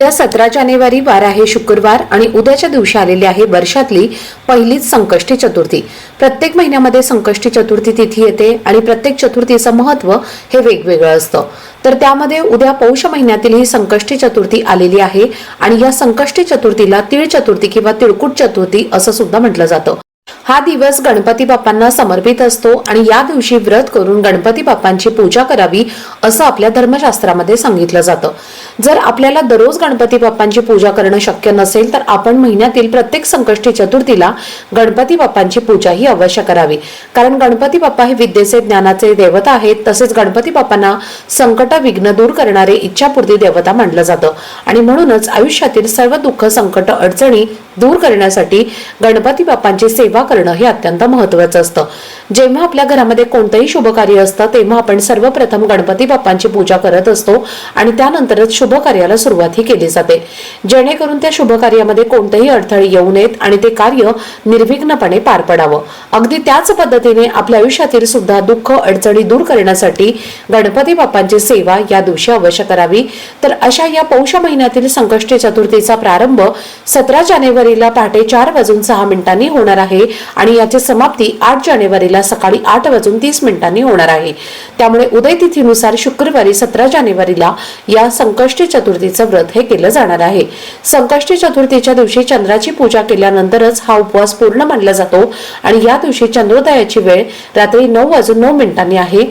उद्या सतरा जानेवारी वार आहे शुक्रवार आणि उद्याच्या दिवशी आलेली आहे वर्षातली पहिलीच संकष्टी चतुर्थी. प्रत्येक महिन्यामध्ये संकष्टी चतुर्थी तिथी येते आणि प्रत्येक चतुर्थीचं महत्त्व हे वेगवेगळं असतं. तर त्यामध्ये उद्या पौष महिन्यातील ही संकष्टी चतुर्थी आलेली आहे आणि या संकष्टी चतुर्थीला तिळ चतुर्थी किंवा तिळकुट चतुर्थी असं सुद्धा म्हटलं जातं. हा दिवस गणपती बाप्पांना समर्पित असतो आणि या दिवशी व्रत करून गणपती बाप्पांची पूजा करावी असं आपल्या धर्मशास्त्रामध्ये सांगितलं जातं. जर आपल्याला दररोज गणपती बाप्पांची पूजा करणं शक्य नसेल तर आपण महिन्यातील प्रत्येक संकष्टी चतुर्थीला गणपती बाप्पांची पूजा ही अवश्य करावी. कारण गणपती बाप्पा हे विद्येचे ज्ञानाचे देवता आहेत तसेच गणपती बाप्पांना संकट विघ्न दूर करणारे इच्छापूर्ती देवता मानलं जातं. आणि म्हणूनच आयुष्यातील सर्व दुःख संकट अडचणी दूर करण्यासाठी गणपती बाप्पांची सेवा करणं हे अत्यंत महत्वाचं असतं. जेव्हा आपल्या घरामध्ये कोणतंही शुभ कार्य असतं तेव्हा आपण सर्वप्रथम गणपती बाप्पांची पूजा करत असतो आणि त्यानंतरच शुभ कार्याला सुरुवात ही केली जाते. जेणेकरून त्या शुभ कार्यामध्ये कोणतेही अडथळे येऊ नयेत आणि ते कार्य निर्विघ्नपणे पार पडावं. अगदी त्याच पद्धतीने आपल्या आयुष्यातील सुद्धा दुःख अडचणी दूर करण्यासाठी गणपती बाप्पांची सेवा या दिवशी अवश्य करावी. तर अशा या पौष महिन्यातील संकष्टी चतुर्थीचा प्रारंभ सतरा जानेवारी जानेवारीला पहाटे चार वाजून सहा मिनिटांनी होणार आहे आणि याची समाप्ती आठ जानेवारीला सकाळी आठ वाजून तीस मिनिटांनी होणार आहे. त्यामुळे उदय तिथीनुसार शुक्रवारी सतरा जानेवारीला या संकष्टी चतुर्थीचं व्रत हे केलं जाणार आहे. संकष्टी चतुर्थीच्या दिवशी चंद्राची पूजा केल्यानंतरच हा उपवास पूर्ण मानला जातो आणि या दिवशी चंद्रोदयाची वेळ रात्री नऊ वाजून नऊ मिनिटांनी आहे.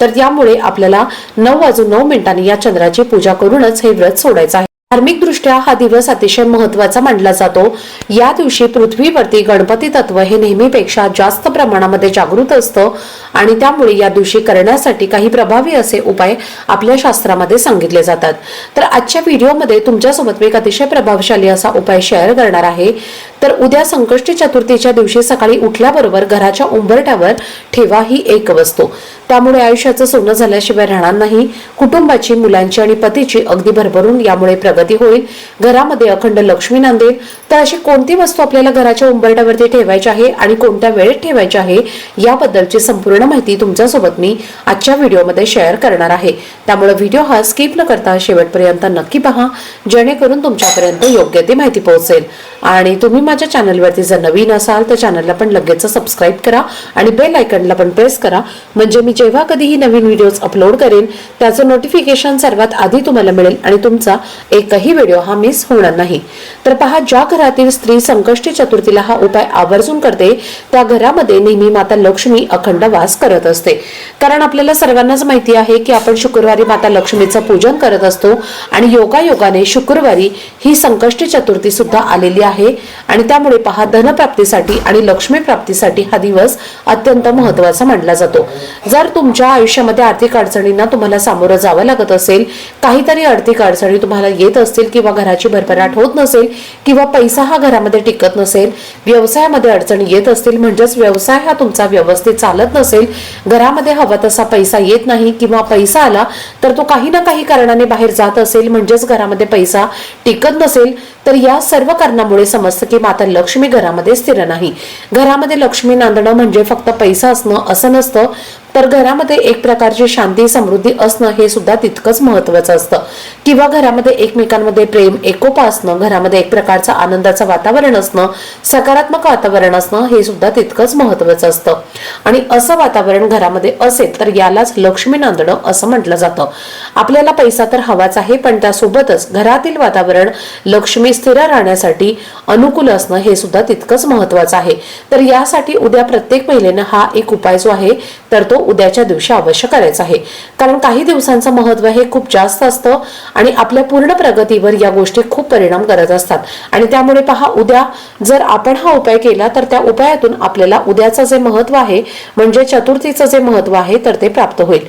तर त्यामुळे आपल्याला नऊ वाजून नऊ मिनिटांनी या चंद्राची पूजा करूनच हे व्रत सोडायचं आहे. धार्मिक दृष्ट्या हा दिवस अतिशय महत्त्वाचा मानला जातो. या दिवशी पृथ्वीवरती गणपती तत्व हे नेहमीपेक्षा जास्त प्रमाणामध्ये जागृत असतं आणि त्यामुळे या दिवशी करण्यासाठी काही प्रभावी असे उपाय आपल्या शास्त्रामध्ये सांगितले जातात. तर आजच्या व्हिडिओमध्ये तुमच्यासोबत मी एक अतिशय प्रभावशाली असा उपाय शेअर करणार आहे. तर उद्या संकष्टी चतुर्थीच्या दिवशी सकाळी उठल्याबरोबर घराच्या उंबरठ्यावर ठेवा ही एक वस्तू. त्यामुळे आयुष्याचं सोनं झाल्याशिवाय राहणार नाही. कुटुंबाची मुलांची आणि पतीची अगदी भरभरून यामुळे प्रगती होईल. घरामध्ये अखंड लक्ष्मी नांदेल तर अशी कोणती वस्तू आपल्याला घराच्या उंबरट्यावरती ठेवायची आहे आणि कोणत्या वेळेत ठेवायची आहे याबद्दलची संपूर्ण माहिती तुमच्यासोबत मी आजच्या व्हिडिओमध्ये शेअर करणार आहे. त्यामुळे व्हिडिओ हा स्किप न करता शेवटपर्यंत नक्की पहा. जेणेकरून तुमच्यापर्यंत योग्य ती माहिती पोहोचेल. आणि तुम्ही माझ्या चॅनलवरती जर नवीन असाल तर चॅनलला पण लगेच सबस्क्राईब करा आणि बेल आयकनला पण प्रेस करा. म्हणजे मी जेव्हा कधीही नवीन व्हिडिओज अपलोड करेन त्याचं नोटिफिकेशन सर्वात आधी तुम्हाला मिळेल आणि तुमचा एकही व्हिडिओ हा मिस होणार नाही. तर पहा ज्या घरातील स्त्री संकष्टी चतुर्थीला हा उपाय आवर्जून करते त्या घरामध्ये नेहमी माता लक्ष्मी अखंड वास करत असते. कारण आपल्याला सर्वांनाच माहिती आहे की आपण शुक्रवारी माता लक्ष्मीचं पूजन करत असतो आणि योगायोगाने शुक्रवारी ही संकष्टी चतुर्थी सुद्धा आलेली आहे. आणि त्यामुळे पहा धनप्राप्तीसाठी आणि लक्ष्मी प्राप्तीसाठी हा दिवस अत्यंत महत्त्वाचा मानला जातो. जर तुमच्या आयुष्यामध्ये आर्थिक अडचणींना तुम्हाला सामोरं जावं लागत असेल काहीतरी आर्थिक अडचणी तुम्हाला येत असतील किंवा घराची भरभराट होत नसेल किंवा पैसा हा घरामध्ये टिकत नसेल व्यवसायामध्ये अडचणी येत असतील म्हणजेच व्यवसाय हा तुमचा व्यवस्थित चालत नसेल घरामध्ये हवा तसा पैसा येत नाही किंवा पैसा आला तर तो काही ना काही कारणाने बाहेर जात असेल म्हणजेच घरामध्ये पैसा टिकत नसेल तर या सर्व कारणामुळे समजतं की माता लक्ष्मी घरामध्ये स्थिर नाही. घरामध्ये लक्ष्मी नांदणं म्हणजे फक्त पैसा असणं असं नसतं तर घरामध्ये एक प्रकारची शांती समृद्धी असणं हे सुद्धा तितकंच महत्वाचं असतं. किंवा घरामध्ये एकमेकांमध्ये प्रेम एकोपा असणं घरामध्ये एक प्रकारचं आनंदाचं वातावरण असणं सकारात्मक वातावरण असणं हे सुद्धा तितकंच महत्वाचं असतं. आणि असं वातावरण घरामध्ये असेल तर यालाच लक्ष्मी नांदणं असं म्हटलं जातं. आपल्याला पैसा तर हवाच आहे पण त्यासोबतच घरातील वातावरण लक्ष्मी स्थिर राहण्यासाठी अनुकूल असणं हे सुद्धा तितकंच महत्वाचं आहे. तर यासाठी उद्या प्रत्येक महिलेनं हा एक उपाय जो आहे तर तो उद्याच्या दिवशी अवश्य करायचा आहे. कारण काही दिवसांचं महत्त्व हे खूप जास्त असतं आणि आपल्या पूर्ण प्रगतीवर या गोष्टी खूप परिणाम करत असतात. आणि त्यामुळे पहा उद्या जर आपण हा उपाय केला तर त्या उपायातून आपल्याला उद्याचं जे महत्त्व आहे म्हणजे चतुर्थीचं जे महत्त्व आहे तर ते प्राप्त होईल.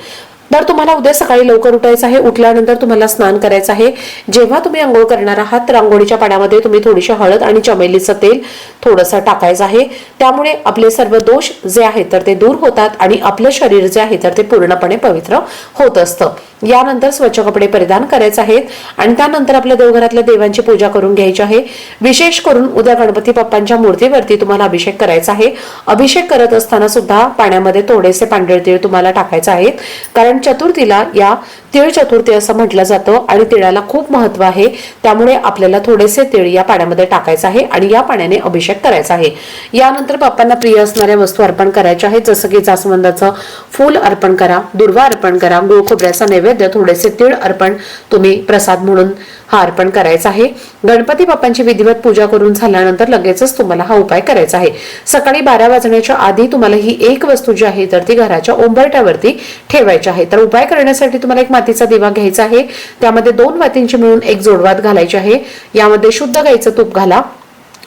तर तुम्हाला उद्या सकाळी लवकर उठायचं आहे. उठल्यानंतर तुम्हाला स्नान करायचं आहे. जेव्हा तुम्ही आंघोळ करणार आहात तर आंघोळीच्या पाण्यामध्ये तुम्ही थोडीशी हळद आणि चमेलीचं तेल थोडंसं टाकायचं आहे. त्यामुळे आपले सर्व दोष जे आहेत तर ते दूर होतात आणि आपलं शरीर जे आहे तर ते पूर्णपणे पवित्र होत असतं. यानंतर स्वच्छ कपडे परिधान करायचे आहेत आणि त्यानंतर आपल्या देवघरातल्या देवांची पूजा करून घ्यायची आहे. विशेष करून उद्या गणपती बाप्पांच्या मूर्तीवरती तुम्हाला अभिषेक करायचा आहे. अभिषेक करत असताना सुद्धा पाण्यामध्ये थोडेसे पांढरे तीळ तुम्हाला टाकायचे आहेत. कारण चतुर्थीला या तीळ चतुर्थी असं म्हटलं जातं आणि तिळाला खूप महत्त्व आहे. त्यामुळे आपल्याला थोडेसे तीळ या पाण्यामध्ये टाकायचं आहे आणि या पाण्याने अभिषेक करायचा आहे. यानंतर बाप्पांना प्रिय असणाऱ्या वस्तू अर्पण करायच्या आहेत. जसं की जास्वंदाचं फूल अर्पण करा दुर्वा अर्पण करा गुळ खोबऱ्याचा नैवेद्य थोडेसे तीळ अर्पण तुम्ही प्रसाद म्हणून हा अर्पण करायचा आहे. गणपती बाप्पांची विधिवत पूजा करून झाल्यानंतर लगेचच तुम्हाला हा उपाय करायचा आहे. सकाळी बारा वाजण्याच्या आधी तुम्हाला ही एक वस्तू जी आहे तर ती घराच्या उंबरट्यावरती ठेवायची आहे. तर उपाय करण्यासाठी तुम्हाला एक मातीचा दिवा घ्यायचा आहे. त्यामध्ये दोन मातींची मिळून एक जोडवात घालायची आहे. यामध्ये शुद्ध गाईचं तूप घाला.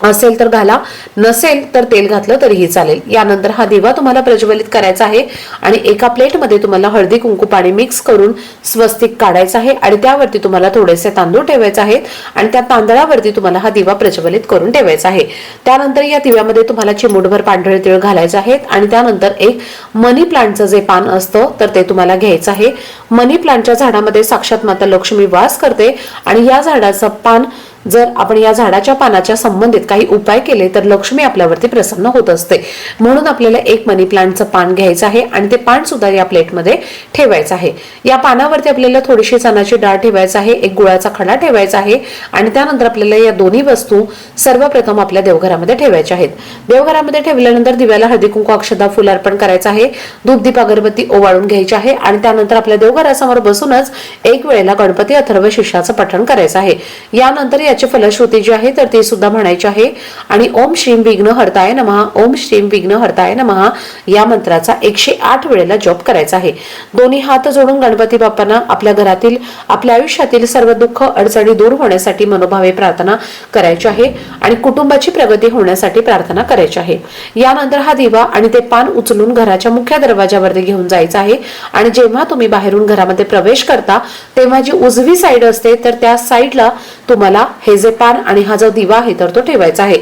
असेल तर घाला नसेल तर तेल घातलं तरीही चालेल. यानंतर हा दिवा तुम्हाला प्रज्वलित करायचा आहे आणि एका प्लेटमध्ये तुम्हाला हळदी कुंकू पाणी मिक्स करून स्वस्तिक काढायचं आहे आणि त्यावरती तुम्हाला थोडेसे तांदूळ ठेवायचे आहेत आणि त्या तांदळावरती तुम्हाला हा दिवा प्रज्वलित करून ठेवायचा आहे. त्यानंतर या दिव्यामध्ये तुम्हाला चिमूटभर पांढरे तिळ घालायचे आहेत आणि त्यानंतर एक मनी प्लांटचं जे पान असतं तर ते तुम्हाला घ्यायचं आहे. मनी प्लांटच्या झाडामध्ये साक्षात माता लक्ष्मी वास करते आणि या झाडाचं पान जर आपण या झाडाच्या पानाच्या संबंधित काही उपाय केले तर लक्ष्मी आपल्यावरती प्रसन्न होत असते. म्हणून आपल्याला एक मनी प्लांटचं पान घ्यायचं आहे आणि ते पान सुद्धा या प्लेटमध्ये ठेवायचं आहे. या पानावरती आपल्याला थोडीशी चणाची डाळ ठेवायचं आहे एक गुळाचा खडा ठेवायचा आहे आणि त्यानंतर आपल्याला या दोन्ही वस्तू सर्वप्रथम आपल्या देवघरामध्ये ठेवायच्या आहेत. देवघरामध्ये ठेवल्यानंतर दिव्याला हळदी कुंकू अक्षदा फुल अर्पण करायचं आहे. धूप अगरबत्ती ओवाळून घ्यायची आहे आणि त्यानंतर आपल्या देवघरासमोर बसूनच एक वेळेला गणपती अथर्व शिष्याचं पठण करायचं आहे. यानंतर याची फलश्रुती जी आहे तर ती सुद्धा म्हणायची आहे. आणि ओम श्रीम विघ्न हरताय नमहा ओम श्रीम विघ्न हरताय नमहा या मंत्राचा एकशे आठ वेळेला जप करायचा आहे. दोन्ही हात जोडून गणपती बाप्पांना आपल्या घरातील आपल्या आयुष्यातील सर्व दुःख अडचणी दूर होण्यासाठी मनोभावे प्रार्थना करायची आहे आणि कुटुंबाची प्रगती होण्यासाठी प्रार्थना करायची आहे. यानंतर हा दिवा आणि ते पान उचलून घराच्या मुख्य दरवाजावरती घेऊन जायचं आहे. आणि जेव्हा तुम्ही बाहेरून घरामध्ये प्रवेश करता तेव्हा जी उजवी साईड असते तर त्या साईडला तुम्हाला हे जे पान आणि हा जो दिवा आहे तर तो ठेवायचा आहे.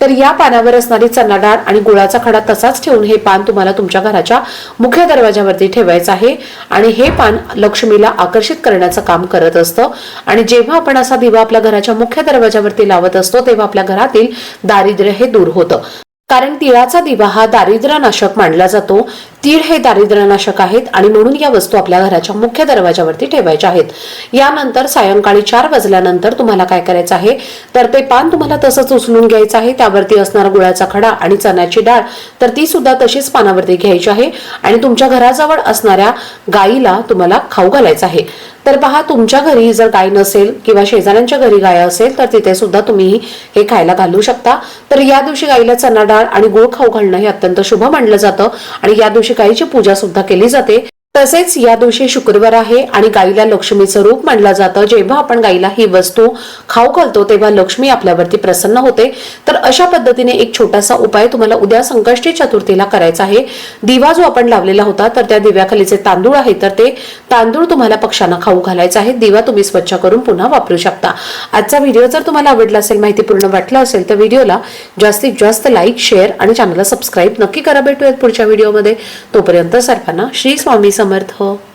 तर या पानावर असणारी चना डाळ आणि गुळाचा खडा तसाच ठेवून हे पान तुम्हाला तुमच्या घराच्या मुख्य दरवाजावरती ठेवायचं आहे. आणि हे पान लक्ष्मीला आकर्षित करण्याचं काम करत असतं. आणि जेव्हा आपण असा दिवा आपल्या घराच्या मुख्य दरवाजावरती लावत असतो तेव्हा आपल्या घरातील दारिद्र्य हे दूर होतं. कारण तिळाचा दिवा हा दारिद्र्यनाशक मानला जातो. तीळ हे दारिद्र्यनाशक आहेत आणि म्हणून या वस्तू आपल्या घराच्या मुख्य दरवाजावरती ठेवायच्या आहेत. यानंतर सायंकाळी चार वाजल्यानंतर तुम्हाला काय करायचं आहे? तर ते पान तुम्हाला तसंच उचलून घ्यायचं आहे. त्यावरती असणारा गुळाचा खडा आणि चण्याची डाळ. तर ती सुद्धा तशीच पानावरती घ्यायची आहे आणि तुमच्या घराजवळ असणाऱ्या गायीला तुम्हाला खाऊ घालायचं आहे. तर पहा तुमच्या घरी जर गाय नसेल किंवा शेजाऱ्यांच्या घरी गाय असेल तर तिथे सुद्धा तुम्ही हे खायला घालू शकता. तर या दिवशी गायीला चना डाळ आणि गुळ खाऊ घालणं हे अत्यंत शुभ मानलं जातं आणि या दिवशी शिकाईची पूजा सुद्धा केली जाते. तसेच या दिवशी शुक्रवार आहे आणि गाईला लक्ष्मीचं रूप मानलं जातं. जेव्हा आपण गाईला ही वस्तू खाऊ घालतो तेव्हा लक्ष्मी आपल्यावरती प्रसन्न होते. तर अशा पद्धतीने एक छोटासा उपाय तुम्हाला उद्या संकष्टी चतुर्थीला करायचा आहे. दिवा जो आपण लावलेला होता तर त्या दिव्याखालीचे तांदूळ आहे तर ते तांदूळ तुम्हाला पक्ष्यांना खाऊ घालायचा आहे. दिवा तुम्ही स्वच्छ करून पुन्हा वापरू शकता. आजचा व्हिडिओ जर तुम्हाला आवडला असेल माहितीपूर्ण वाटलं असेल तर व्हिडिओला जास्तीत जास्त लाईक शेअर आणि चॅनलला सबस्क्राईब नक्की करा. भेटूयात पुढच्या व्हिडिओमध्ये. तोपर्यंत सर्वांना श्री स्वामी समर्थ हो.